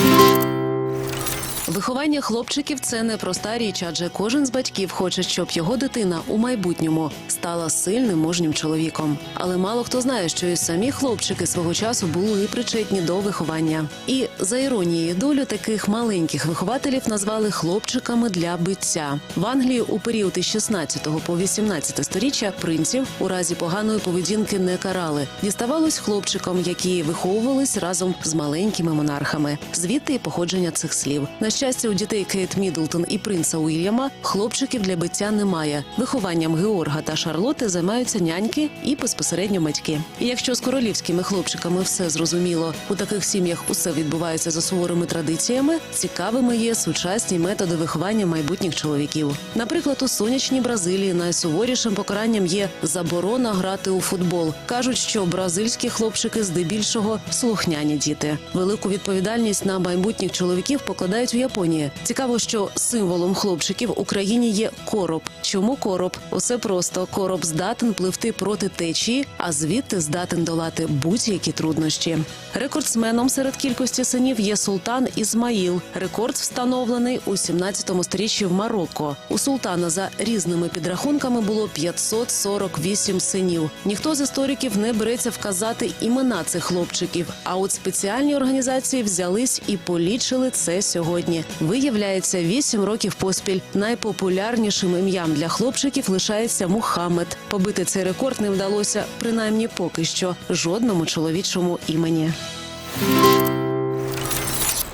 Thank you. Виховання хлопчиків це не проста річ, адже кожен з батьків хоче, щоб його дитина у майбутньому стала сильним мужнім чоловіком. Але мало хто знає, що і самі хлопчики свого часу були причетні до виховання. І за іронією долі таких маленьких вихователів назвали хлопчиками для биття. В Англії у період із 16 по 18 сторіччя принців у разі поганої поведінки не карали. Діставалось хлопчикам, які виховувались разом з маленькими монархами. Звідти і походження цих слів. На щастя, у дітей Кейт Мідлтон і принца Уільяма хлопчиків для биття немає. Вихованням Георга та Шарлоти займаються няньки і безпосередньо батьки. І якщо з королівськими хлопчиками все зрозуміло, у таких сім'ях усе відбувається за суворими традиціями. Цікавими є сучасні методи виховання майбутніх чоловіків. Наприклад, у сонячній Бразилії найсуворішим покаранням є заборона грати у футбол. кажуть, що бразильські хлопчики здебільшого слухняні діти. Велику відповідальність на майбутніх чоловіків покладають у Японії. Цікаво, що символом хлопчиків в Україні є короб. Чому короб? Усе просто короб здатен пливти проти течії, а звідти здатен долати будь-які труднощі. Рекордсменом серед кількості синів є султан Ізмаїл. Рекорд встановлений у 17 сторіччі в Марокко. У султана за різними підрахунками було 548 синів. Ніхто з істориків не береться вказати імена цих хлопчиків. А от спеціальні організації взялись і полічили це сьогодні. Виявляється, вісім років поспіль найпопулярнішим ім'ям для хлопчиків лишається Мухаммед. Побити цей рекорд не вдалося, принаймні поки що, жодному чоловічому імені.